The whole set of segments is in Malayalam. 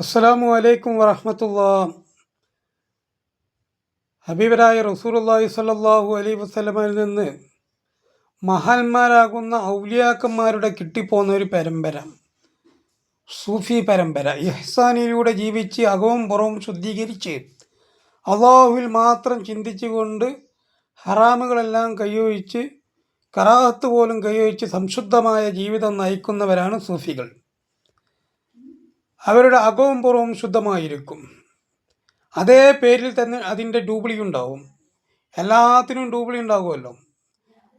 അസ്സലാമു അലൈക്കും വറഹമത്തുള്ള. ഹബീബരായ റസൂലുള്ളാഹി സ്വല്ലല്ലാഹു അലൈഹി വസല്ലമയിൽ നിന്ന് മഹാന്മാരാകുന്ന ഔലിയാക്കന്മാരുടെ കിട്ടിപ്പോന്ന ഒരു പരമ്പര സൂഫി പരമ്പര ഇഹ്സാനിലൂടെ ജീവിച്ച് അകവും പുറവും ശുദ്ധീകരിച്ച് അള്ളാഹുവിൽ മാത്രം ചിന്തിച്ചുകൊണ്ട് ഹറാമുകളെല്ലാം കൈയൊഴിച്ച് കറാഹത്ത് പോലും കൈയൊഴിച്ച് സംശുദ്ധമായ ജീവിതം നയിക്കുന്നവരാണ് സൂഫികൾ. അവരുടെ അകവും പുറവും ശുദ്ധമായിരിക്കും. അതേ പേരിൽ തന്നെ അതിന്റെ ഡ്യൂപ്ലി ഉണ്ടാവും. എല്ലാത്തിനും ഡ്യൂപ്ലി ഉണ്ടാകുമല്ലോ.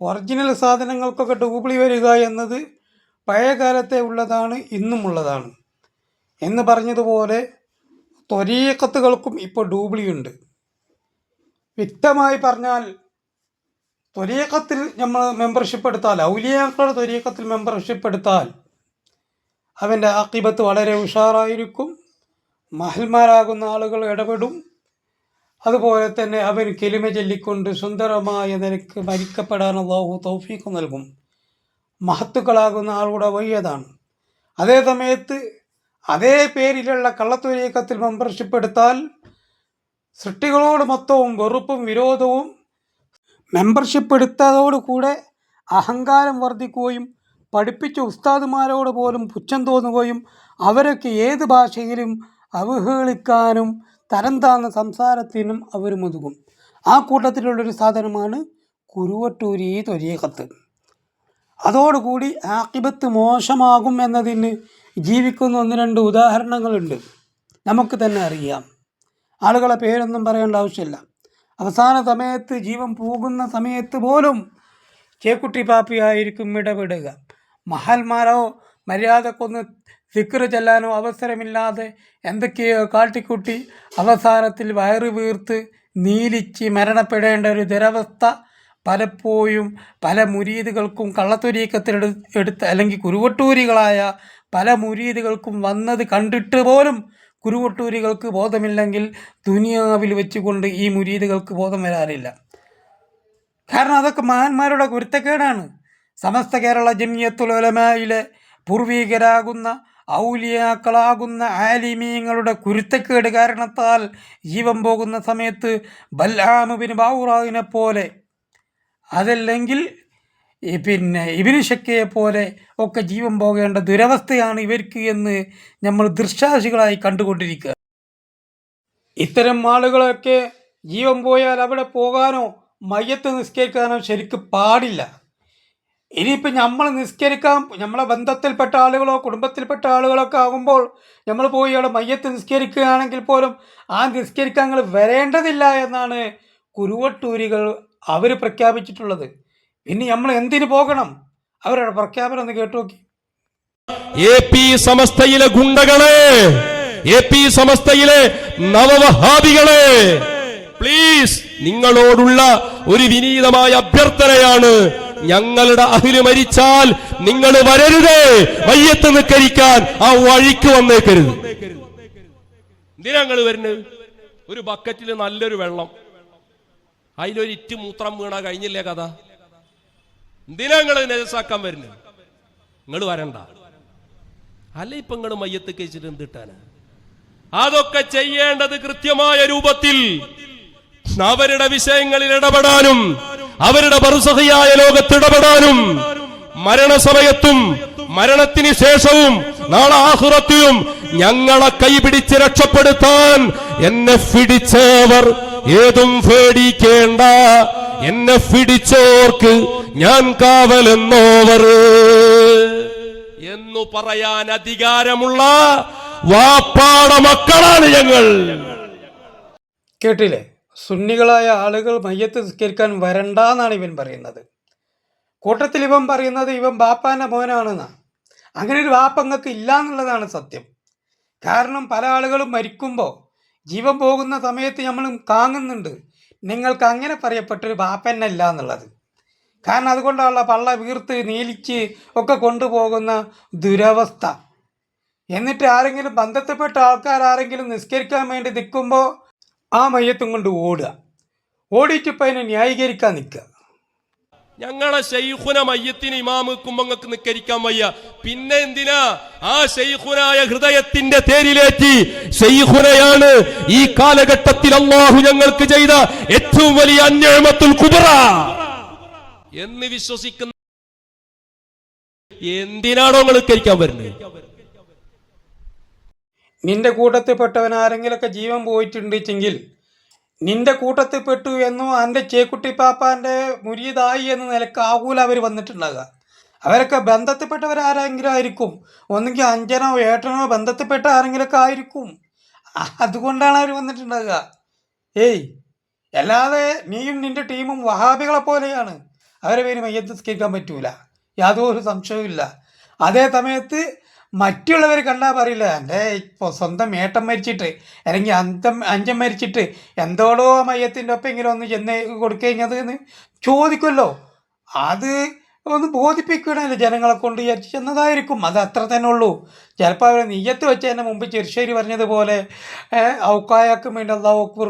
ഒറിജിനൽ സാധനങ്ങൾക്കൊക്കെ ഡ്യൂപ്ലി വരിക എന്നത് പഴയ കാലത്തെ ഉള്ളതാണ് ഇന്നും ഉള്ളതാണ്. എന്ന് പറഞ്ഞതുപോലെ ത്വരീക്കത്തുകൾക്കും ഇപ്പോൾ ഡ്യൂപ്ലി ഉണ്ട്. വ്യക്തമായി പറഞ്ഞാൽ ത്വരീക്കത്തിൽ നമ്മൾ മെമ്പർഷിപ്പ് എടുത്താൽ ഔലിയാക്കളുടെ ത്വരീക്കത്തിൽ മെമ്പർഷിപ്പ് എടുത്താൽ അവന്റെ ആക്കിബത്ത് വളരെ ഉഷാറായിരിക്കും. മഹൽമാരാകുന്ന ആളുകൾ ഇടപെടും. അതുപോലെ തന്നെ അവൻ കെലിമ ചൊല്ലിക്കൊണ്ട് സുന്ദരമായ നിലയ്ക്ക് മരിക്കപ്പെടാൻ അള്ളാഹു തൗഫീഖ് നൽകും. മഹത്തുക്കളാകുന്ന ആളുടെ വയ്യതാണ് അതേ സമയത്ത് അതേ പേരിലുള്ള കള്ളത്തൊരീക്കത്തിൽ മെമ്പർഷിപ്പ് എടുത്താൽ സൃഷ്ടികളോട് മൊത്തവും വെറുപ്പും വിരോധവും മെമ്പർഷിപ്പ് എടുത്തതോടുകൂടെ അഹങ്കാരം വർദ്ധിക്കുകയും പഠിപ്പിച്ച ഉസ്താദുമാരോട് പോലും പുച്ഛം തോന്നുകയും അവരൊക്കെ ഏത് ഭാഷയിലും അവഹേളിക്കാനും തരം താന്ന സംസാരത്തിനും അവർ മുതുകും ആ കൂട്ടത്തിലുള്ളൊരു സാധനമാണ് കുരുവട്ടൂരി തൊരീക്കത്ത് അതോടുകൂടി ആക്കിബത്ത് മോശമാകും എന്നതിന് ജീവിക്കുന്ന ഒന്ന് രണ്ട് ഉദാഹരണങ്ങളുണ്ട്. നമുക്ക് തന്നെ അറിയാം. ആളുകളെ പേരൊന്നും പറയേണ്ട ആവശ്യമില്ല. അവസാന സമയത്ത് ജീവൻ പോകുന്ന സമയത്ത് പോലും ചേക്കുട്ടി പാപ്പിയായിരിക്കും ഇടപെടുക. മഹാന്മാരോ മര്യാദക്കൊന്ന് സിക്കറ് ചെല്ലാനോ അവസരമില്ലാതെ എന്തൊക്കെയോ കാട്ടിക്കൂട്ടി അവസാനത്തിൽ വയറ് വീർത്ത് നീലിച്ച് മരണപ്പെടേണ്ട ഒരു ദുരവസ്ഥ പലപ്പോഴും പല മുരീദുകൾക്കും കള്ളത്തൊരീക്കത്തിൽ എടുത്ത് അല്ലെങ്കിൽ കുരുവട്ടൂരികളായ പല മുരീദുകൾക്കും വന്നത് കണ്ടിട്ട് പോലും കുരുവട്ടൂരികൾക്ക് ബോധമില്ലെങ്കിൽ ദുനിയാവിൽ വെച്ചുകൊണ്ട് ഈ മുരീദുകൾക്ക് ബോധം വരാറില്ല. കാരണം അതൊക്കെ മഹാന്മാരുടെ കുരുത്തക്കേടാണ് സമസ്ത കേരള ജമിയത്തുൽ ഉലമയിലെ പൂർവീകരാകുന്ന ഔലിയാക്കളാകുന്ന ആലിമീങ്ങളുടെ കുരുത്തക്കേട് കാരണത്താൽ ജീവൻ പോകുന്ന സമയത്ത് ബല്ലാമുബിന് ബാവുറാവിനെ പോലെ അതല്ലെങ്കിൽ പിന്നെ ഇബിന് ഷക്കയെ പോലെ ഒക്കെ ജീവൻ പോകേണ്ട ദുരവസ്ഥയാണ് ഇവർക്ക് എന്ന് നമ്മൾ ദൃശ്യാസികളായി കണ്ടുകൊണ്ടിരിക്കുക. ഇത്തരം ആളുകളൊക്കെ ജീവൻ പോയാൽ അവിടെ പോകാനോ മയ്യത്ത് നിസ്കരിക്കാനോ ശരിക്ക് പാടില്ല. ഇനിയിപ്പോൾ നമ്മൾ നിസ്കരിക്കാൻ നമ്മളെ ബന്ധത്തിൽപ്പെട്ട ആളുകളോ കുടുംബത്തിൽപ്പെട്ട ആളുകളൊക്കെ ആകുമ്പോൾ നമ്മൾ പോയി അവിടെ മയ്യത്ത് നിസ്കരിക്കുകയാണെങ്കിൽ പോലും ആ നിസ്കരിക്കാൻ നിങ്ങൾ വരേണ്ടതില്ല എന്നാണ് കുരുവട്ടൂരികൾ അവർ പ്രഖ്യാപിച്ചിട്ടുള്ളത്. ഇനി നമ്മൾ എന്തിനു പോകണം? അവരുടെ പ്രഖ്യാപനം ഒന്ന് കേട്ടു നോക്കി. എ പി സമസ്തയിലെ ഗുണ്ടകളെ എ പി സമസ്തയിലെ നവവഹാബികളെ പ്ലീസ് നിങ്ങളോടുള്ള ഒരു വിനീതമായ അഭ്യർത്ഥനയാണ് ഞങ്ങളുടെ അഹിൽ മരിച്ചാൽ നിങ്ങൾ വരരുത്. വയ്യത്ത് നിക്കരിക്കാൻ ആ വഴിക്ക് വന്നേക്കരുത്. എന്തിനാ ഞങ്ങൾ വരുന്നത്? ഒരു ബക്കറ്റിൽ നല്ലൊരു വെള്ളം. അതിലൊരു ഇറ്റ് മൂത്രം വീണാ കഴിഞ്ഞില്ലേ കഥ? എന്തിനാ ഞങ്ങൾ നെജസാക്കാൻ വരുന്നത്? നിങ്ങൾ വരണ്ട. അല്ല ഇപ്പൊ നിങ്ങൾ മയ്യത്ത് കഴിച്ചിട്ട് എന്തിട്ടാണ് അതൊക്കെ ചെയ്യേണ്ടത് കൃത്യമായ രൂപത്തിൽ അവരുടെ വിഷയങ്ങളിൽ ഇടപെടാനും അവരുടെ ബർസഹിയായ ലോകത്ത് ഇടപെടാനും മരണസമയത്തും മരണത്തിന് ശേഷവും നാളെ ആഹുറത്തിലും ഞങ്ങളെ കൈപിടിച്ച് രക്ഷപ്പെടുത്താൻ എന്നെ പിടിച്ചവർ ഏതും പേടിക്കേണ്ട. എന്നെ പിടിച്ചോർക്ക് ഞാൻ കാവലെന്നോവർ എന്നു പറയാൻ അധികാരമുള്ള വാപ്പാട മക്കളാണ് ഞങ്ങൾ. കേട്ടില്ലേ? സുന്നികളായ ആളുകൾ മയ്യത്ത് നിസ്കരിക്കാൻ വരണ്ട എന്നാണ് ഇവൻ പറയുന്നത്. കൂട്ടത്തിൽ ഇവൻ പറയുന്നത് ഇവൻ ബാപ്പാന്റെ മോനാണെന്നാണ് അങ്ങനെ ഒരു ബാപ്പങ്ങൾക്ക് ഇല്ല എന്നുള്ളതാണ് സത്യം. കാരണം പല ആളുകളും മരിക്കുമ്പോൾ ജീവൻ പോകുന്ന സമയത്ത് നമ്മൾ കാങ്ങുന്നുണ്ട് നിങ്ങൾക്ക് അങ്ങനെ പറയപ്പെട്ടൊരു ബാപ്പന്നല്ല എന്നുള്ളത് കാരണം അതുകൊണ്ടുള്ള പള്ള വീർത്ത് നീലിച്ച് ഒക്കെ കൊണ്ടുപോകുന്ന ദുരവസ്ഥ. എന്നിട്ട് ആരെങ്കിലും ബന്ധത്തിൽപ്പെട്ട ആൾക്കാർ ആരെങ്കിലും നിസ്കരിക്കാൻ വേണ്ടി നിൽക്കുമ്പോൾ ആ മയ്യത്തും കൊണ്ട് ഓടുക. ഓടിയിട്ടിപ്പോൾ അതിനെ ന്യായീകരിക്കാൻ നിൽക്കുക. ഞങ്ങളെ ഷെയ്ഖുന മയ്യത്തിന് ഇമാമ് കുമ്പങ്ങൾക്ക് നിക്കരിക്കാൻ വയ്യ. പിന്നെ എന്തിനാ? ആ ഷെയ്ഖുനായ ഹൃദയത്തിന്റെ തേരിലേറ്റി ഷെയ്ഖുനയാണ് ഈ കാലഘട്ടത്തിൽ അള്ളാഹു ഞങ്ങൾക്ക് ചെയ്ത ഏറ്റവും വലിയ അന്യമത്തുൽ കുബറ. എന്ന് വിശ്വസിക്കുന്ന എന്തിനാണോ നിങ്ങൾ വരുന്നത്? നിന്റെ കൂട്ടത്തിൽപ്പെട്ടവൻ ആരെങ്കിലൊക്കെ ജീവൻ പോയിട്ടുണ്ടെങ്കിൽ നിന്റെ കൂട്ടത്തിൽപ്പെട്ടു എന്നോ എന്റെ ചേക്കുട്ടി പാപ്പാന്റെ മുരിയതായി എന്ന നിലയ്ക്ക് ആകൂല അവർ വന്നിട്ടുണ്ടാകുക അവരൊക്കെ ബന്ധത്തിൽപ്പെട്ടവരാരെങ്കിലും ആയിരിക്കും. ഒന്നുകിൽ അഞ്ചനോ ഏട്ടനോ ബന്ധത്തിൽപ്പെട്ട ആരെങ്കിലൊക്കെ ആയിരിക്കും. അതുകൊണ്ടാണ് അവർ വന്നിട്ടുണ്ടാകുക ഏയ് അല്ലാതെ നീയും നിന്റെ ടീമും വഹാബികളെ പോലെയാണ്. അവരെ പേര് മയ്യത്ത് സ്കരിക്കാൻ പറ്റൂല. യാതൊരു സംശയവും ഇല്ല അതേ സമയത്ത് മറ്റുള്ളവർ കണ്ടാൽ പറയില്ല എന്റെ ഇപ്പോൾ സ്വന്തം ഏട്ടം മരിച്ചിട്ട് അല്ലെങ്കിൽ അന്തം അഞ്ചം മരിച്ചിട്ട് എന്തോടോ ആ മയ്യത്തിന്റെ ഒപ്പെങ്കിലും ഒന്ന് ചെന്ന് കൊടുക്കഴിഞ്ഞത് എന്ന് ചോദിക്കുമല്ലോ. അത് ഒന്ന് ബോധിപ്പിക്കണമല്ലോ ജനങ്ങളെ കൊണ്ട് വിചാരിച്ച് ചെന്നതായിരിക്കും. അത് അത്ര തന്നെ ഉള്ളൂ. ചിലപ്പോൾ അവർ നെയ്യത്ത് തന്നെ മുമ്പ് ചെറുശ്ശേരി പറഞ്ഞതുപോലെ ഔക്കായാക്കും വേണ്ടി അള്ളാഹു അക്ബർ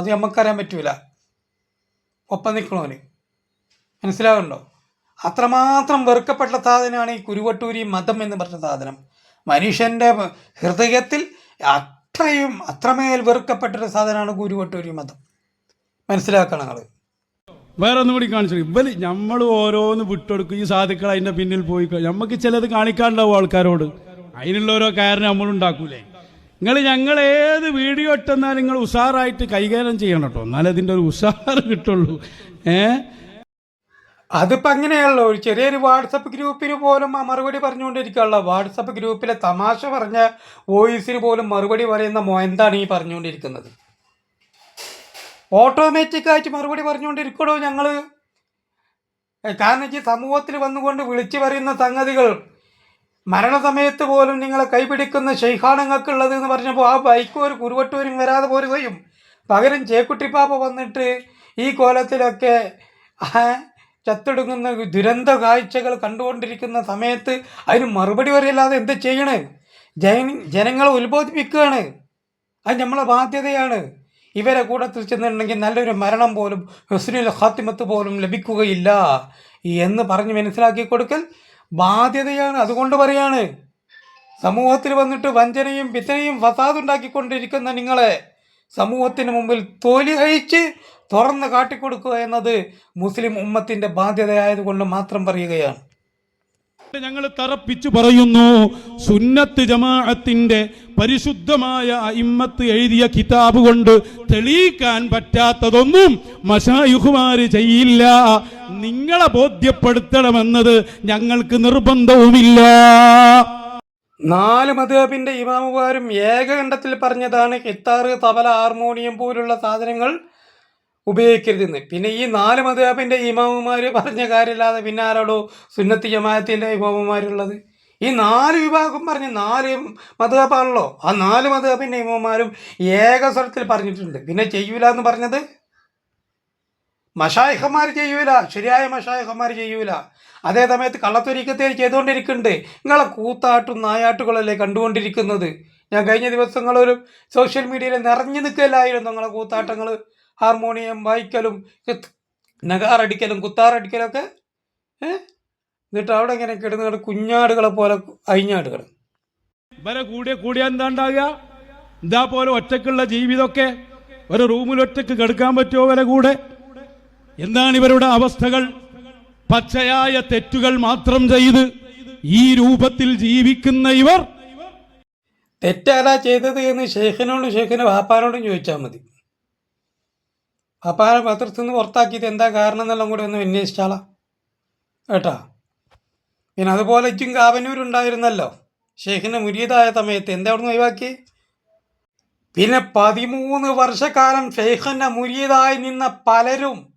അത് നമുക്കറിയാൻ പറ്റൂല. ഒപ്പം നിൽക്കണോന് മനസ്സിലാവുന്നുണ്ടോ? അത്രമാത്രം വെറുക്കപ്പെട്ട സാധനമാണ് ഈ കുരുവട്ടൂരി മതം എന്ന് പറഞ്ഞ സാധനം. മനുഷ്യന്റെ ഹൃദയത്തിൽ അത്രയും അത്രമേൽ വെറുക്കപ്പെട്ടൊരു സാധനമാണ് കുരുവട്ടൂരി മതം. മനസ്സിലാക്കണം നിങ്ങൾ വേറെ ഒന്നും കൂടി കാണിച്ചു ഇവർ നമ്മൾ ഓരോന്ന് വിട്ടെടുക്കും. ഈ സാധുക്കൾ അതിന്റെ പിന്നിൽ പോയി നമുക്ക് ചിലത് കാണിക്കാണ്ടാവും ആൾക്കാരോട്. അതിനുള്ള ഓരോ കാരണം നമ്മൾ ഉണ്ടാക്കൂലേ. നിങ്ങൾ ഞങ്ങൾ ഏത് വീഡിയോ ഇട്ടെന്നാൽ നിങ്ങൾ ഉഷാറായിട്ട് കൈകാര്യം ചെയ്യണം കേട്ടോ. എന്നാലേ അതിന്റെ ഒരു ഉഷാറ് കിട്ടുള്ളൂ. ഏ? അതിപ്പോൾ അങ്ങനെയല്ലോ ഒരു ചെറിയൊരു വാട്സപ്പ് ഗ്രൂപ്പിന് പോലും ആ മറുപടി പറഞ്ഞുകൊണ്ടിരിക്കുകയുള്ള വാട്സപ്പ് ഗ്രൂപ്പിലെ തമാശ പറഞ്ഞ വോയിസിന് പോലും മറുപടി പറയുന്ന മോ എന്താണ് ഈ പറഞ്ഞുകൊണ്ടിരിക്കുന്നത്? ഓട്ടോമാറ്റിക്കായിട്ട് മറുപടി പറഞ്ഞുകൊണ്ടിരിക്കണോ ഞങ്ങൾ കാരണം ഈ സമൂഹത്തിൽ വന്നുകൊണ്ട് വിളിച്ചു പറയുന്ന സംഗതികൾ മരണസമയത്ത് പോലും നിങ്ങളെ കൈപിടിക്കുന്ന ശൈഖാണങ്ങൾക്കുള്ളത് എന്ന് പറഞ്ഞപ്പോൾ ആ ബൈക്ക് ഒരു കുരുവട്ടൂരും വരാതെ പോരുകയും പകരം ചേക്കുട്ടിപ്പാപ്പ വന്നിട്ട് ഈ കോലത്തിലൊക്കെ ആ, ചത്തൊടുങ്ങുന്ന ദുരന്ത കാഴ്ചകൾ കണ്ടുകൊണ്ടിരിക്കുന്ന സമയത്ത് അതിന് മറുപടി പറയല്ലാതെ എന്ത് ചെയ്യണേ? ജന ജനങ്ങളെ ഉത്ബോധിപ്പിക്കുകയാണ്. അത് നമ്മളെ ബാധ്യതയാണ്. ഇവരെ കൂടെ തിരിച്ചെന്നുണ്ടെങ്കിൽ നല്ലൊരു മരണം പോലും ഹുസ്നുൽ ഹാത്തിമത്ത് പോലും ലഭിക്കുകയില്ല. എന്ന് പറഞ്ഞ് മനസ്സിലാക്കി കൊടുക്കൽ ബാധ്യതയാണ്. അതുകൊണ്ട് പറയാണ് സമൂഹത്തിൽ വന്നിട്ട് വഞ്ചനയും പിത്തനയും ഫസാദുണ്ടാക്കിക്കൊണ്ടിരിക്കുന്ന നിങ്ങളെ. സമൂഹത്തിന് മുമ്പിൽ തോലി അഴിച്ച് തുറന്ന് കാട്ടിക്കൊടുക്കുക എന്നത് മുസ്ലിം ഉമ്മത്തിന്റെ ബാധ്യതയായതുകൊണ്ട് മാത്രം പറയുകയാണ്. ഞങ്ങൾ തറപ്പിച്ചു പറയുന്നു. സുന്നത്ത് ജമാഅത്തിന്റെ പരിശുദ്ധമായ ഇമ്മത്ത് എഴുതിയ കിതാബ് കൊണ്ട് തെളിയിക്കാൻ പറ്റാത്തതൊന്നും മഷായുഹുമാര് ചെയ്യില്ല. നിങ്ങളെ ബോധ്യപ്പെടുത്തണമെന്നത് ഞങ്ങൾക്ക് നിർബന്ധവുമില്ല. നാല് മധുഹബിന്റെ ഇമാമുകാരും ഏകകണ്ഠത്തിൽ പറഞ്ഞതാണ് കിത്താറ് തബല ഹാർമോണിയം പോലുള്ള സാധനങ്ങൾ ഉപയോഗിക്കരുതെന്ന്. പിന്നെ ഈ നാല് മധുഹബിന്റെ ഇമാമുമാർ പറഞ്ഞ കാര്യമില്ലാതെ പിന്നെ ആരോടോ സുന്നത്തി ജമാഅത്തിന്റെ ഇമാമുമാരുള്ളത്? ഈ നാല് വിഭാഗം പറഞ്ഞ് നാല് മധുഹബാണല്ലോ. ആ നാല് മധുഹബിന്റെ ഇമാമുമാരും ഏകസ്വരത്തിൽ പറഞ്ഞിട്ടുണ്ട്. പിന്നെ ചെയ്യൂല എന്ന് പറഞ്ഞത്? മഷായഹന്മാർ ചെയ്യൂല. ശരിയായ മഷായഹന്മാർ ചെയ്യൂല. അതേ സമയത്ത് കള്ളത്തൊരിക്കത്തേര് ചെയ്തുകൊണ്ടിരിക്കുന്നുണ്ട്. നിങ്ങളെ കൂത്താട്ടും നായാട്ടുകളല്ലേ കണ്ടുകൊണ്ടിരിക്കുന്നത്? ഞാൻ കഴിഞ്ഞ ദിവസങ്ങളൊരു സോഷ്യൽ മീഡിയയിൽ നിറഞ്ഞു നിൽക്കലായിരുന്നു നിങ്ങളെ കൂത്താട്ടങ്ങൾ ഹാർമോണിയം വായിക്കലും നഗാറടിക്കലും കുത്താറടിക്കലും ഒക്കെ. ഏ? എന്നിട്ട് അവിടെ ഇങ്ങനെ കിടന്നു കുഞ്ഞാടുകളെ പോലെ അയിഞ്ഞാടുകൾ വരെ കൂടിയ കൂടിയ എന്താ ഉണ്ടാകുക ഇതാ പോലെ ഒറ്റക്കുള്ള ജീവിതമൊക്കെ ഒരു റൂമിൽ ഒറ്റയ്ക്ക് കെടുക്കാൻ പറ്റുമോ വരെ കൂടെ? എന്താണ് ഇവരുടെ അവസ്ഥകൾ? പച്ചയായ തെറ്റുകൾ മാത്രം ചെയ്ത് ഈ രൂപത്തിൽ ജീവിക്കുന്ന ഇവർ? തെറ്റാരാ ചെയ്തത് എന്ന് ഷെയ്ഖിനോടും ഷെയ്ഖിന്റെ വാപ്പാനോടും ചോദിച്ചാൽ മതി. വാപ്പാനെ പത്രത്തിൽ നിന്ന് പുറത്താക്കിയത് എന്താ കാരണം എന്നെല്ലാം കൂടി ഒന്ന് അന്വേഷിച്ചാളാ. കേട്ടാ? പിന്നെ അതുപോലെ ഇച്ചും കാവന്നൂരുണ്ടായിരുന്നല്ലോ. ഷെയ്ഖിന് മുരീതായ സമയത്ത് എന്താ അവിടുന്ന് ഒഴിവാക്കി പിന്നെ പതിമൂന്ന് വർഷക്കാലം ഷെയ്ഖിന്റെ മുരീതായി നിന്ന പലരും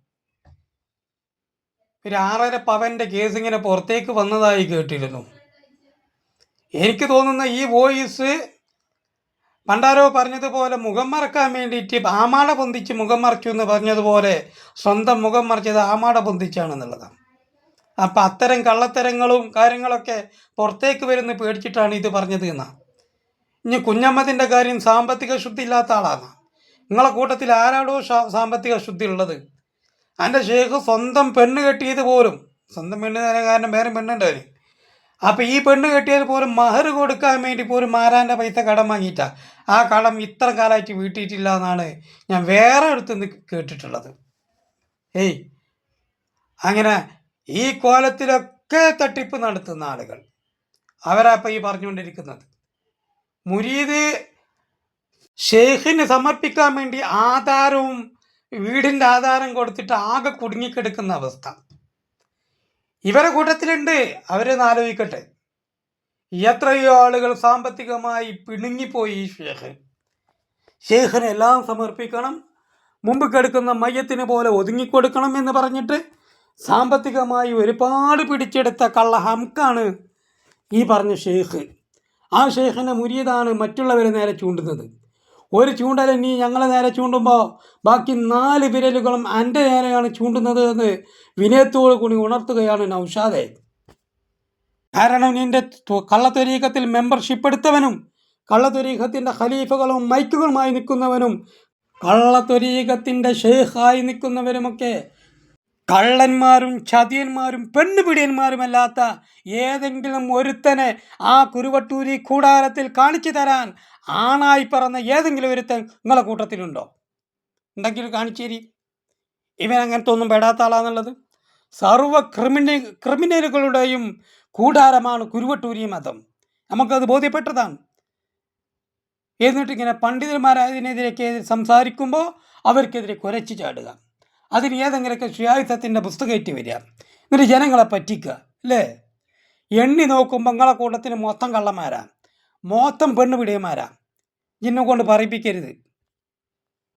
ഒരു ആറര പവന്റെ കേസ് ഇങ്ങനെ പുറത്തേക്ക് വന്നതായി കേട്ടിരുന്നു. എനിക്ക് തോന്നുന്ന ഈ വോയിസ് പണ്ടാരോ പറഞ്ഞതുപോലെ മുഖം മറക്കാൻ വേണ്ടിയിട്ട് ആമാട പൊന്തിച്ച് മുഖം മറച്ചു എന്ന് പറഞ്ഞതുപോലെ സ്വന്തം മുഖം മറിച്ചത് ആമാട പൊന്തിച്ചാണെന്നുള്ളതാണ്. അപ്പം അത്തരം കള്ളത്തരങ്ങളും കാര്യങ്ങളൊക്കെ പുറത്തേക്ക് വരുന്ന പേടിച്ചിട്ടാണ് ഇത് പറഞ്ഞത് എന്നാണ് ഇനി കുഞ്ഞമ്മത്തിന്റെ കാര്യം സാമ്പത്തിക ശുദ്ധി ഇല്ലാത്ത ആളാണ്. നിങ്ങളെ കൂട്ടത്തിൽ ആരാടോ സാമ്പത്തിക ശുദ്ധി ഉള്ളത്? എന്റെ ഷേഖ് സ്വന്തം പെണ്ണ് കെട്ടിയത് പോലും സ്വന്തം പെണ്ണ് കാരണം വേറെ പെണ്ണുണ്ടായി അപ്പം ഈ പെണ്ണ് കെട്ടിയത് പോലും മഹർ കൊടുക്കാൻ വേണ്ടി പോലും മാരാന്റെ പൈസ കടം വാങ്ങിയിട്ടാ? ആ കടം ഇത്ര കാലമായിട്ട് വീട്ടിയിട്ടില്ല എന്നാണ് ഞാൻ വേറെ അടുത്തുനിന്ന് കേട്ടിട്ടുള്ളത്. ഏയ് അങ്ങനെ ഈ കോലത്തിലൊക്കെ തട്ടിപ്പ് നടത്തുന്ന ആളുകൾ. അവരാ ഇപ്പം ഈ പറഞ്ഞുകൊണ്ടിരിക്കുന്നത്. മുരീദ് ഷെയ്ഖിന് സമർപ്പിക്കാൻ വേണ്ടി ആധാരവും വീടിന്റെ ആധാരം കൊടുത്തിട്ട് ആകെ കുടുങ്ങിക്കിടക്കുന്ന അവസ്ഥ. ഇവരെ കൂട്ടത്തിലുണ്ട്. അവരൊന്ന് ആലോചിക്കട്ടെ. എത്രയോ ആളുകൾ സാമ്പത്തികമായി പിണുങ്ങിപ്പോയി ഷേഖ്. ഷേഖിന് എല്ലാം സമർപ്പിക്കണം. മുമ്പ് കിടക്കുന്ന മയ്യത്തിന് പോലെ ഒതുങ്ങിക്കൊടുക്കണം എന്ന് പറഞ്ഞിട്ട് സാമ്പത്തികമായി ഒരുപാട് പിടിച്ചെടുത്ത കള്ള ഹംക്കാണ് ഈ പറഞ്ഞ ഷെയ്ഖ് ആ ഷെയ്ഖിന്റെ മുരിയതാണ് മറ്റുള്ളവരെ നേരെ ചൂണ്ടുന്നത്. ഒരു ചൂണ്ടൽ നീ ഞങ്ങളെ നേരെ ചൂണ്ടുമ്പോൾ ബാക്കി നാല് വിരലുകളും എന്റെ നേരെയാണ് ചൂണ്ടുന്നത് എന്ന് വിനയത്തോടു കൂടി ഉണർത്തുകയാണ് നൗഷാദെ. കാരണം നിന്റെ കള്ളത്തൊരീഖത്തിൽ മെമ്പർഷിപ്പ് എടുത്തവനും കള്ളത്തൊരീഖത്തിന്റെ ഖലീഫകളും മൈക്കുകളുമായി നിൽക്കുന്നവനും കള്ളത്തൊരീഖത്തിന്റെ ഷെയ്ഖായി നിൽക്കുന്നവരുമൊക്കെ കള്ളന്മാരും ചതിയന്മാരും പെണ്ണുപിടിയന്മാരുമല്ലാത്ത ഏതെങ്കിലും ഒരുത്തനെ ആ കുരുവട്ടൂരി കൂടാരത്തിൽ കാണിച്ചു തരാൻ ആണായി പറഞ്ഞ ഏതെങ്കിലും ഒരുത്തൻ നിങ്ങളെ കൂട്ടത്തിലുണ്ടോ? ഉണ്ടെങ്കിൽ കാണിച്ചേരി. ഇവൻ അങ്ങനത്തെ ഒന്നും പെടാത്ത ആളാന്നുള്ളത്. സർവ ക്രിമിനൽ ക്രിമിനലുകളുടെയും കൂടാരമാണ് കുരുവട്ടൂരി മതം. നമുക്കത് ബോധ്യപ്പെട്ടതാണ്. എന്നിട്ടിങ്ങനെ പണ്ഡിതന്മാർ അതിനെതിരേക്ക് സംസാരിക്കുമ്പോൾ അവർക്കെതിരെ കുരച്ചു ചാടുക. അതിന് ഏതെങ്കിലുമൊക്കെ ഷിയായുധത്തിന്റെ പുസ്തകമായിട്ട് വരിക. എന്നിട്ട് ജനങ്ങളെ പറ്റിക്കുക അല്ലേ? എണ്ണി നോക്കുമ്പോൾ നിങ്ങളെ കൂട്ടത്തിന് മൊത്തം കള്ളന്മാരാ. മൊത്തം പെണ്ണുപിടിയന്മാരാ. ജിന്നെ കൊണ്ട് പറയിപ്പിക്കരുത്.